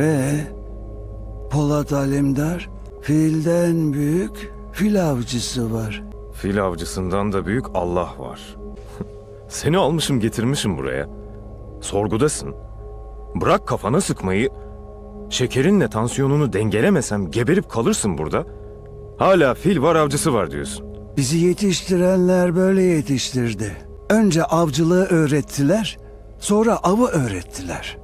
Ee, Polat Alemdar filden büyük fil avcısı var. Fil avcısından da büyük Allah var. Seni almışım getirmişim buraya. Sorgudasın. Bırak kafana sıkmayı. Şekerinle tansiyonunu dengelemesem geberip kalırsın burada. Hala fil var avcısı var diyorsun. Bizi yetiştirenler böyle yetiştirdi. Önce avcılığı öğrettiler, sonra avı öğrettiler.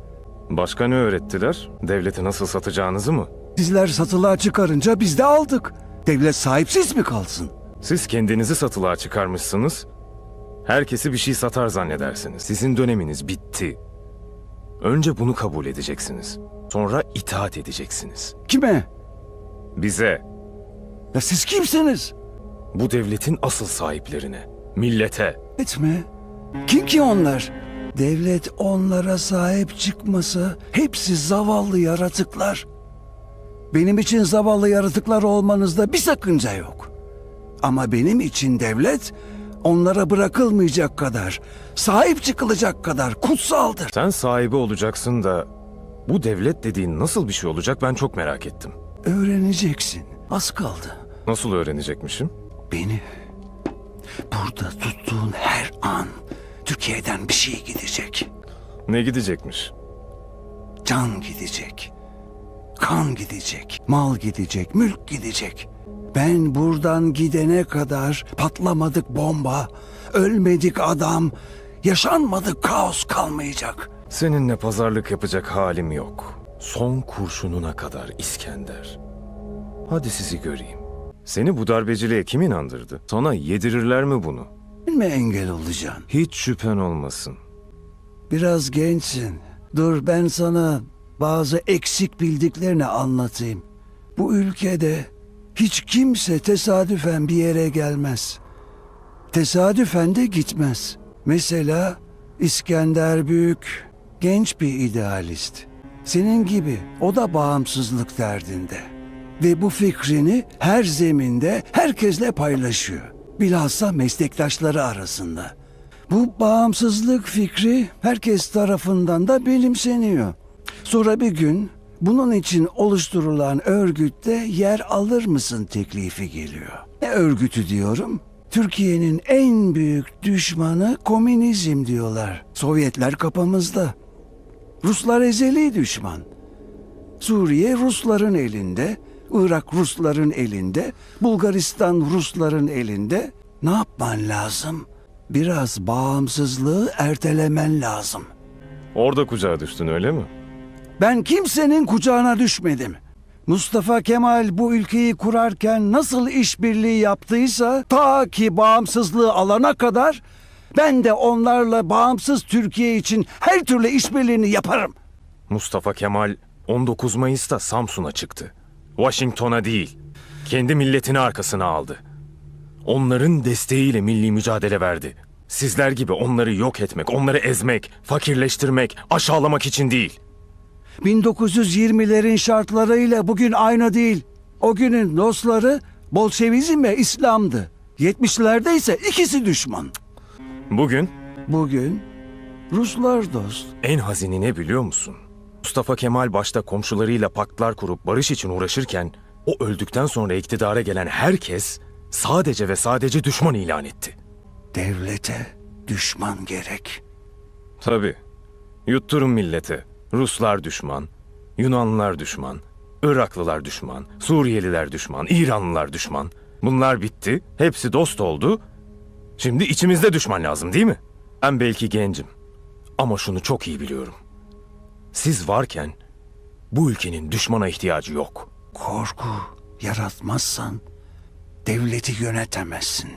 Başka ne öğrettiler? Devleti nasıl satacağınızı mı? Sizler satılığa çıkarınca biz de aldık. Devlet sahipsiz mi kalsın? Siz kendinizi satılığa çıkarmışsınız. Herkesi bir şey satar zannedersiniz. Sizin döneminiz bitti. Önce bunu kabul edeceksiniz. Sonra itaat edeceksiniz. Kime? Bize, Ya siz kimsiniz? bu devletin asıl sahiplerine, millete. Etme. Kim ki onlar? Devlet onlara sahip çıkmasa hepsi zavallı yaratıklar. Benim için zavallı yaratıklar olmanızda bir sakınca yok. Ama benim için devlet onlara bırakılmayacak kadar, sahip çıkılacak kadar kutsaldır. Sen sahibi olacaksın da bu devlet dediğin nasıl bir şey olacak ben çok merak ettim. Öğreneceksin. Az kaldı. Nasıl öğrenecekmişim? Beni burada tuttuğun her an Türkiye'den bir şey gidecek. Ne gidecekmiş? Can gidecek. Kan gidecek. Mal gidecek. Mülk gidecek. Ben buradan gidene kadar patlamadık bomba, ölmedik adam, yaşanmadık kaos kalmayacak. Seninle pazarlık yapacak halim yok. Son kurşununa kadar İskender. Hadi sizi göreyim. Seni bu darbeciliğe kim inandırdı? Sana yedirirler mi bunu? Mi engel olacaksın? Hiç şüphen olmasın. Biraz gençsin. Dur ben sana bazı eksik bildiklerini anlatayım. Bu ülkede hiç kimse tesadüfen bir yere gelmez. Tesadüfen de gitmez. Mesela İskender Büyük genç bir idealist. Senin gibi o da bağımsızlık derdinde. Ve bu fikrini her zeminde herkesle paylaşıyor. Bilhassa meslektaşları arasında. Bu bağımsızlık fikri herkes tarafından da benimseniyor. Sonra bir gün bunun için oluşturulan örgütte yer alır mısın teklifi geliyor. Ne örgütü diyorum? Türkiye'nin en büyük düşmanı komünizm diyorlar. Sovyetler kapımızda. Ruslar ezeli düşman. Suriye Rusların elinde, Irak Rusların elinde, Bulgaristan Rusların elinde. Ne yapman lazım? Biraz bağımsızlığı ertelemen lazım. Orada kucağa düştün öyle mi? Ben kimsenin kucağına düşmedim. Mustafa Kemal bu ülkeyi kurarken nasıl işbirliği yaptıysa ta ki bağımsızlığı alana kadar ben de onlarla bağımsız Türkiye için her türlü işbirliğini yaparım. Mustafa Kemal 19 Mayıs'ta Samsun'a çıktı. Washington'a değil, kendi milletini arkasına aldı. Onların desteğiyle milli mücadele verdi. Sizler gibi onları yok etmek, onları ezmek, fakirleştirmek, aşağılamak için değil. 1920'lerin şartlarıyla bugün aynı değil. O günün dostları Bolşevizm ve İslam'dı. 70'lerde ise ikisi düşman. Bugün Bugün Ruslar dost. en hazini ne biliyor musun? Mustafa Kemal başta komşularıyla paktlar kurup barış için uğraşırken o öldükten sonra iktidara gelen herkes sadece ve sadece düşman ilan etti. Devlete düşman gerek. Tabii. Yutturun millete. Ruslar düşman, Yunanlılar düşman, Iraklılar düşman, Suriyeliler düşman, İranlılar düşman. Bunlar bitti. Hepsi dost oldu. Şimdi içimizde düşman lazım değil mi? Ben belki gencim. Ama şunu çok iyi biliyorum. Siz varken bu ülkenin düşmana ihtiyacı yok. Korku yaratmazsan devleti yönetemezsin.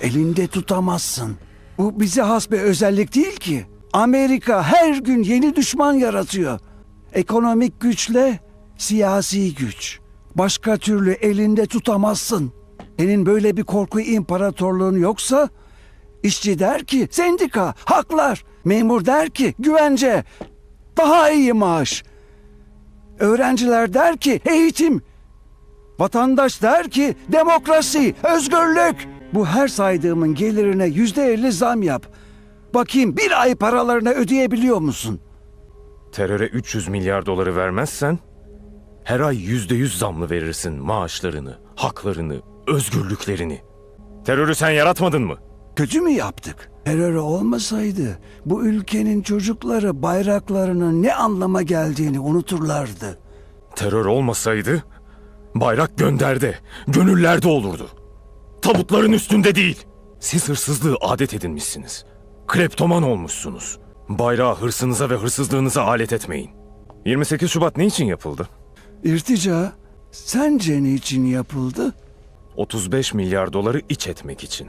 Elinde tutamazsın. Bu bize has bir özellik değil ki. Amerika her gün yeni düşman yaratıyor. Ekonomik güçle siyasi güç. Başka türlü elinde tutamazsın. Senin böyle bir korku imparatorluğun yoksa işçi der ki sendika, haklar. Memur der ki güvence, daha iyi maaş. Öğrenciler der ki eğitim. Vatandaş der ki demokrasi, özgürlük. Bu her saydığımın gelirine yüzde elli zam yap. Bakayım bir ay paralarını ödeyebiliyor musun? Teröre 300 milyar doları vermezsen her ay yüzde yüz zamlı verirsin maaşlarını, haklarını, özgürlüklerini. Terörü sen yaratmadın mı? Kötü mü yaptık? Terör olmasaydı bu ülkenin çocukları bayraklarının ne anlama geldiğini unuturlardı. Terör olmasaydı bayrak gönderde, gönüllerde olurdu. Tabutların üstünde değil. Siz hırsızlığı adet edinmişsiniz. Kleptoman olmuşsunuz. Bayrağı hırsınıza ve hırsızlığınıza alet etmeyin. 28 Şubat ne için yapıldı? İrtica sence niçin yapıldı? 35 milyar doları iç etmek için.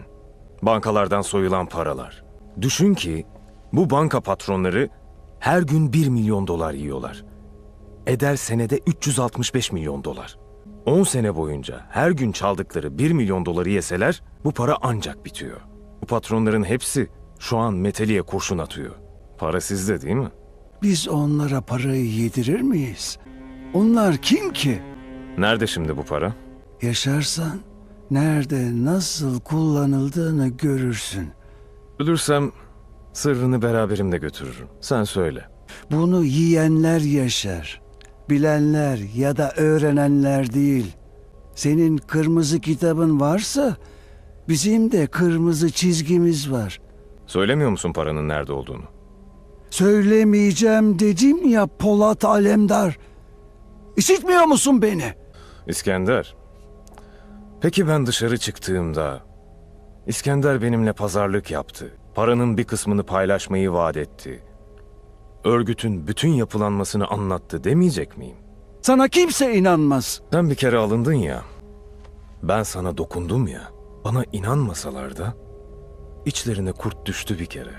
Bankalardan soyulan paralar. Düşün ki bu banka patronları her gün 1 milyon dolar yiyorlar. Eder senede 365 milyon dolar. 10 sene boyunca her gün çaldıkları 1 milyon doları yeseler bu para ancak bitiyor. Bu patronların hepsi şu an meteliye kurşun atıyor. Para sizde değil mi? Biz onlara parayı yedirir miyiz? Onlar kim ki? Nerede şimdi bu para? Yaşarsan nerede nasıl kullanıldığını görürsün. Ölürsem sırrını beraberimde götürürüm. Sen söyle. Bunu yiyenler yaşar. Bilenler ya da öğrenenler değil. Senin kırmızı kitabın varsa bizim de kırmızı çizgimiz var. Söylemiyor musun paranın nerede olduğunu? Söylemeyeceğim dedim ya Polat Alemdar. İşitmiyor musun beni? İskender. Peki ben dışarı çıktığımda İskender benimle pazarlık yaptı. Paranın bir kısmını paylaşmayı vaat etti. Örgütün bütün yapılanmasını anlattı demeyecek miyim? Sana kimse inanmaz. Sen bir kere alındın ya. Ben sana dokundum ya. Bana inanmasalar da içlerine kurt düştü bir kere.